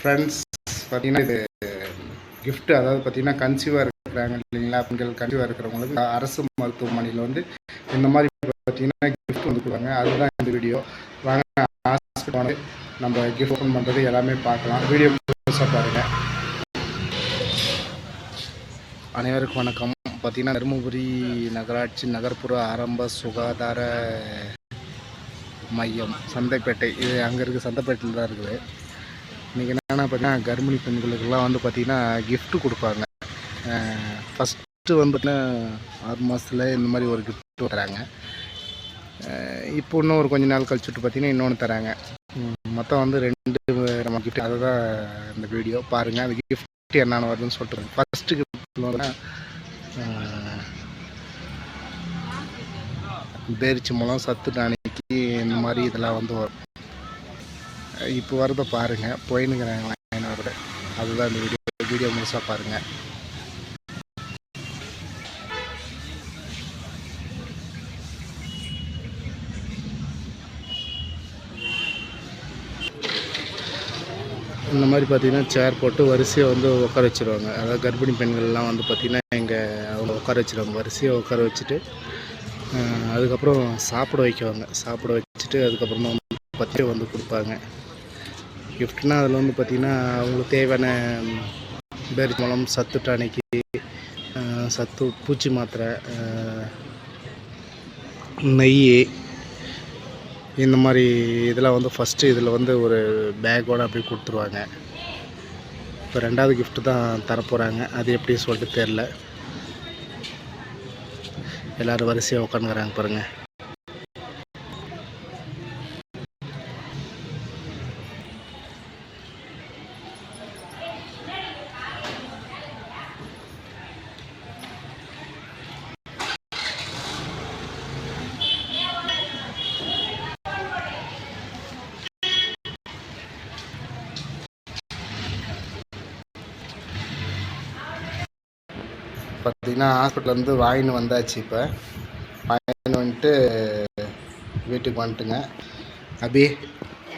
Friends பார்த்தீங்கன்னா இது gift அதாவது பார்த்தீங்கன்னா கன்சீவாக இருக்கிறாங்க இல்லைங்களா? பெண்கள் கன்சீவாக இருக்கிறவங்களுக்கு அரசு மருத்துவமனையில் வந்து இந்த மாதிரி பார்த்தீங்கன்னா கிஃப்ட் வந்து கொடுப்பாங்க. அதுதான் இந்த வீடியோ வாங்க ஹாஸ்பிட்டல் நம்ம கிஃப்ட் ஓப்பன் பண்ணுறது எல்லாமே பார்க்கலாம். வீடியோ முழுசாக பாருங்கள் அனைவருக்கும் வணக்கம். பார்த்தீங்கன்னா தருமபுரி நகராட்சி நகர்ப்புற ஆரம்ப சுகாதார மையம் சந்தைப்பேட்டை. இது அங்கே இருக்குது சந்தைப்பேட்டையில் தான் இருக்குது. இன்றைக்கி என்னென்னா பார்த்தீங்கன்னா கர்ப்பிணி பெண்களுக்கெல்லாம் வந்து பார்த்திங்கன்னா கிஃப்ட்டு கொடுப்பாங்க. ஃபஸ்ட்டு வந்து பார்த்தீங்கன்னா ஆறு மாதத்தில் இந்த மாதிரி ஒரு கிஃப்ட்டு தராங்க. இப்போ இன்னும் ஒரு கொஞ்ச நாள் கழிச்சுட்டு பார்த்தீங்கன்னா இன்னொன்று தராங்க. மொத்தம் வந்து ரெண்டு நம்ம கிஃப்ட் அதுதான் இந்த வீடியோ பாருங்கள் அந்த கிஃப்ட் என்னென்ன வருதுன்னு சொல்லிட்டு ஃபஸ்ட்டு கிஃப்ட் வந்து பேரிச்சி மூலம் சத்து டானிக்கு இந்த மாதிரி இதெல்லாம் வந்து வரும். இப்போ வரத பாருங்கள் போயின்னுங்கிறாங்க லைனோட அதுதான் இந்த வீடியோ வீடியோ முழுசாக பாருங்கள் இந்த மாதிரி பார்த்தீங்கன்னா சேர் போட்டு வரிசையாக வந்து உட்கார வச்சிருவாங்க. அதாவது கர்ப்பிணி பெண்கள்லாம் வந்து பார்த்திங்கன்னா இங்கே அவங்க உட்கார வச்சிருவாங்க. வரிசையாக உட்கார வச்சுட்டு அதுக்கப்புறம் சாப்பிட வைக்குவாங்க. சாப்பிட வச்சுட்டு அதுக்கப்புறமா தான் பத்திரிக்கை வந்து கொடுப்பாங்க. கிஃப்ட்னால் அதில் வந்து பார்த்திங்கன்னா அவங்களுக்கு தேவையான பேரி மூலம் சத்து டானிக்கு சத்து பூச்சி மாத்திரை நெய் இந்த மாதிரி இதெல்லாம் வந்து ஃபஸ்ட்டு இதில் வந்து ஒரு பேக்கோடு அப்படியே கொடுத்துருவாங்க. இப்போ ரெண்டாவது கிஃப்ட்டு தான் தரப்போகிறாங்க அது எப்படி சொல்லிட்டு தெரில எல்லோரும் வரிசையாக உட்காந்துக்கிறாங்க பாருங்கள் பார்த்தீங்கன்னா ஹாஸ்பிட்டல்லேருந்து வாங்கின்னு வந்தாச்சு இப்போ. வாங்கின்னு வந்துட்டு வீட்டுக்கு வந்துட்டுங்க. அபி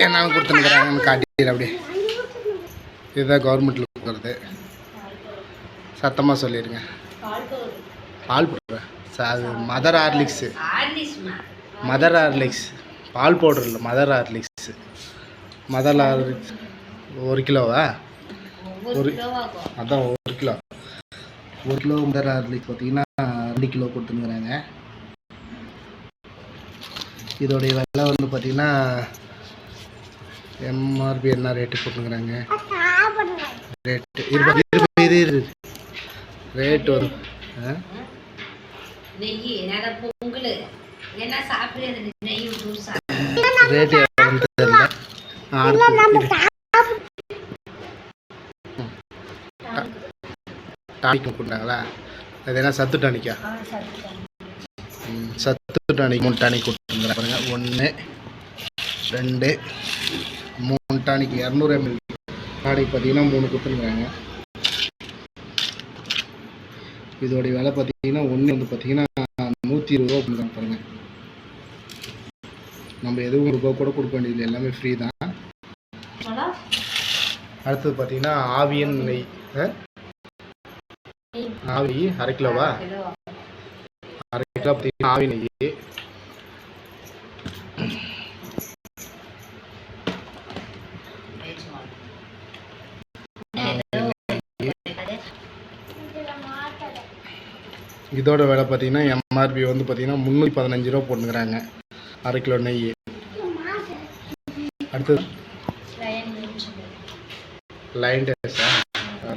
என்ன கொடுத்துருக்குறாங்கன்னு காட்டிடுற அப்படியே. இதுதான் கவர்மெண்ட்டில் கொடுக்குறது சத்தமாக சொல்லிடுங்க. பால் போடுறேன் அது மதர் ஹார்லிக்ஸு மதர் ஹார்லிக்ஸ் பால் பவுடர் இல்லை மதர் ஹார்லிக்ஸ் மதர் ஹார்லிக்ஸ் ஒரு கிலோவா? ஒரு அதான் ஒரு கிலோ ஒரு கிலோ மதர் ஹார்லிக்ஸ் பார்த்தீங்கன்னா ரெண்டு கிலோ கொடுத்துருக்குறாங்க. இதோடைய விலை வந்து பார்த்தீங்கன்னா எம்ஆர்பி என்ன ரேட்டு போட்டுருக்குறாங்க. ரேட்டு இருபது இருபது இரு இரு ரேட் வந்து ஆ? டானிக் கொடுத்தாங்களா அது என்ன சத்து டானிக்கா? சத்து டானிக். மூணு டானிக் கொடுத்துருக்குறாங்க பாருங்க ஒன்று ரெண்டு மூணு டானிக். இரநூறு எம்எல் டானிக் பார்த்தீங்கன்னா மூணு கொடுத்துருக்குறாங்க இதோடைய விலை பார்த்தீங்கன்னா ஒன்று வந்து பார்த்தீங்கன்னா நூற்றி இருபது ரூபா பண்ணுறாங்க பாருங்க. நம்ம எதுவும் ரூபா கூட கொடுக்க வேண்டியது எல்லாமே ஃப்ரீ தான். அடுத்தது பார்த்தீங்கன்னா ஆவியன் நெய்? ஆவி அரை கிலோவா அரை கிலோ பார்த்தீங்கன்னா ஆவி நெய். இதோட விலை பார்த்தீங்கன்னா எம்ஆர்பி வந்து பார்த்தீங்கன்னா முந்நூற்றி பதினஞ்சு ரூபா போட்டுக்கிறாங்க. அரை கிலோ நெய். அடுத்தது லைன் டேஸா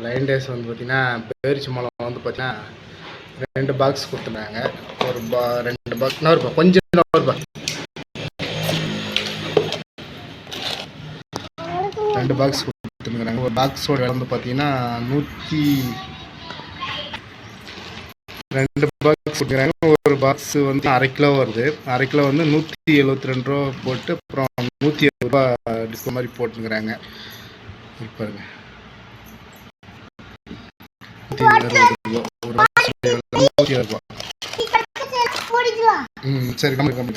லைன் டேஸ் வந்து பார்த்தீங்கன்னா பேரிச்சி இப்போ வந்து பார்த்தீங்கன்னா ரெண்டு பாக்ஸ் கொடுத்துருந்தாங்க. ஒரு பா ரெண்டு பாக்ஸ் இன்னொரு கொஞ்சம் இன்னொரு ரெண்டு பாக்ஸ் கொடுத்துருக்குறாங்க ஒரு பாக்ஸோட விலை வந்து பார்த்தீங்கன்னா நூற்றி ரெண்டு பாக்ஸ் கொடுக்குறாங்க. ஒரு பாக்ஸ் வந்து அரை கிலோ வருது. அரை கிலோ வந்து நூற்றி எழுபத்தி ரெண்டு ரூபா போட்டு அப்புறம் நூற்றி எழுபது ரூபா டிஸ்கவுண்ட் மாதிரி போட்டுக்கிறாங்க இது பாருங்க நூற்றி அறுபது ரூபா ஒரு box நூற்றி அறுபது ரூபா ம் சரி கம்மி கம்மி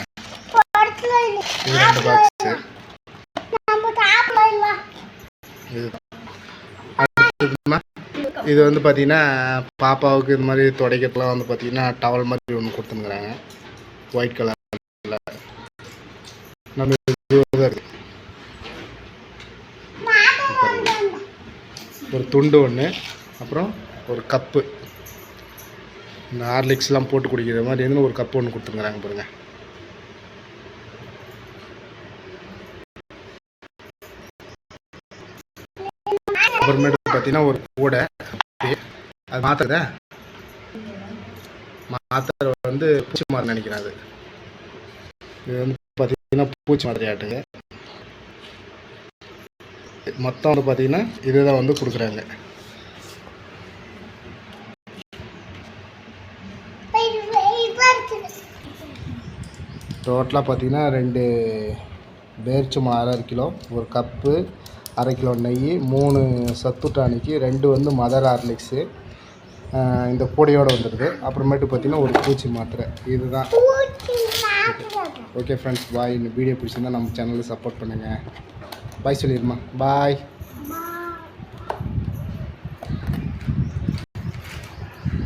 இது ரெண்டு இது வந்து பார்த்தீங்கன்னா பாப்பாவுக்கு இது மாதிரி துடைக்கிறதுலாம் வந்து பார்த்தீங்கன்னா டவல் மாதிரி ஒன்று கொடுத்துருக்குறாங்க ஒயிட் கலரில் நம்ம ஒரு துண்டு ஒன்று அப்புறம் ஒரு கப்பு. இந்த ஹார்லிக்ஸ்லாம் போட்டு குடிக்கிற மாதிரி இருந்து ஒரு கப்பு ஒன்று கொடுத்துருக்குறாங்க பாருங்க. அப்புறமேட்டு பார்த்தீங்கன்னா ஒரு கூடை. அது மாத்திரை மாத்திரை வந்து பூச்சி மாதிரி நினைக்கிறேன் அது. இது வந்து பார்த்தீங்கன்னா பூச்சி மாத்திரையாட்டுங்க மொத்தம் வந்து பார்த்தீங்கன்னா இதுதான் வந்து கொடுக்குறாங்க. டோட்டலாக பார்த்தீங்கன்னா ரெண்டு பேர்ச்சம் அரை கிலோ ஒரு கப்பு அரை கிலோ நெய் மூணு சத்து டானிக்கு ரெண்டு வந்து மதர் ஹார்லிக்ஸு இந்த கூடையோடு வந்துடுது. அப்புறமேட்டு பார்த்தீங்கன்னா ஒரு பூச்சி மாத்திரை. இதுதான். ஓகே ஃப்ரெண்ட்ஸ் பாய் இந்த வீடியோ பிடிச்சிருந்தா நம்ம சேனலில் சப்போர்ட் பண்ணுங்கள் பாய் சொல்லிடுமா பாய்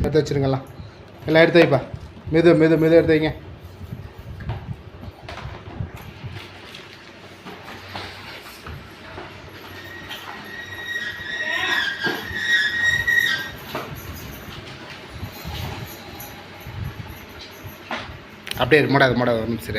எடுத்து வச்சுருங்களா எல்லாம் எடுத்து வைப்பா. மெது மெது மெது எடுத்து வைங்க. அப்படியே இரு, மூடாது மூடாது ஒரு நிமிஷம்